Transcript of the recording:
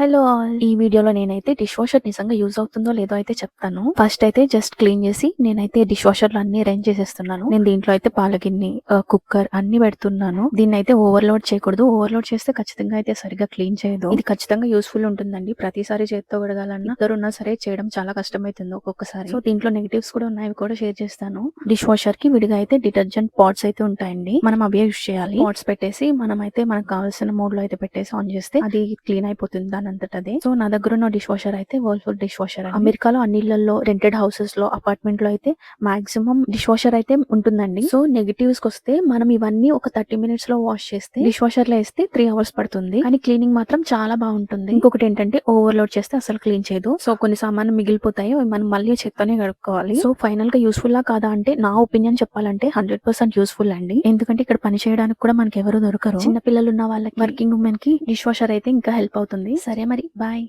Hello all ఈ వీడియోలో నేనైతే డిష్ వాషర్ నిజంగా యూజ్ అవుతుందో లేదో అయితే చెప్తాను. ఫస్ట్ అయితే జస్ట్ క్లీన్ చేసి నేనైతే డిష్ వాషర్లో అన్ని అరేంజ్ చేసేస్తున్నాను. నేను దీంట్లో అయితే పాల గిన్నె కుక్కర్ అన్ని పెడుతున్నాను. దీన్ని అయితే ఓవర్లోడ్ చేయకూడదు. ఓవర్లోడ్ చేస్తే ఖచ్చితంగా అయితే సరిగా క్లీన్ చేయదు. ఇది ఖచ్చితంగా యూస్ఫుల్ ఉంటుందండి. ప్రతిసారి చేతితో కడగాలన్నా ఇద్దరు ఉన్నా సరే చేయడం చాలా కష్టమైతుంది ఒక్కొక్కసారి. సో దీంట్లో నెగిటివ్స్ కూడా ఉన్నాయి. కూడా షేర్ చేస్తాను. డిష్ వాషర్కి విడిగా అయితే డిటర్జెంట్ పాట్స్ అయితే ఉంటాయండి. మనం అవే యూస్ చేయాలి. పాట్స్ పెట్టేసి మనం అయితే మనకు కావాల్సిన మోడ్లో అయితే పెట్టేసి ఆన్ చేస్తే అది క్లీన్ అయిపోతుంది. దాని అంతటది సో నా దగ్గర ఉన్న డిష్ వాషర్ అయితే వర్ల్ఫుల్ డిష్ వాషర్ అమెరికాలో అన్నిళ్ళలో రెంటెడ్ హౌసెస్లో అపార్ట్మెంట్లో అయితే మాక్సిమం డిష్ వాషర్ అయితే ఉంటుందండి. సో నెగిటివ్స్ వస్తే మనం ఇవన్నీ ఒక థర్టీ మినిట్స్లో వాష్ చేస్తే డిష్ వాషర్లో వేస్తే త్రీ అవర్స్ పడుతుంది. కానీ క్లీనింగ్ మాత్రం చాలా బాగుంటుంది. ఇంకొకటి ఏంటంటే ఓవర్లోడ్ చేస్తే అసలు క్లీన్ చేయదు. సో కొన్ని సామాన్లు మిగిలిపోతాయి మనం మళ్ళీ చెత్తనే కడుక్కోవాలి. సో ఫైనల్గా యూస్ఫుల్ లా కాదా అంటే నా ఒపీనియన్ చెప్పాలంటే హండ్రెడ్ పర్సెంట్ యూస్ఫుల్ అండి. ఎందుకంటే ఇక్కడ పని చేయడానికి కూడా మనకి ఎవరు దొరకరు. చిన్న పిల్లలు ఉన్న వాళ్ళకి వర్కింగ్ ఉమెన్కి డిష్ వాషర్ అయితే ఇంకా హెల్ప్ అవుతుంది. సరే సరే మరి బాయ్.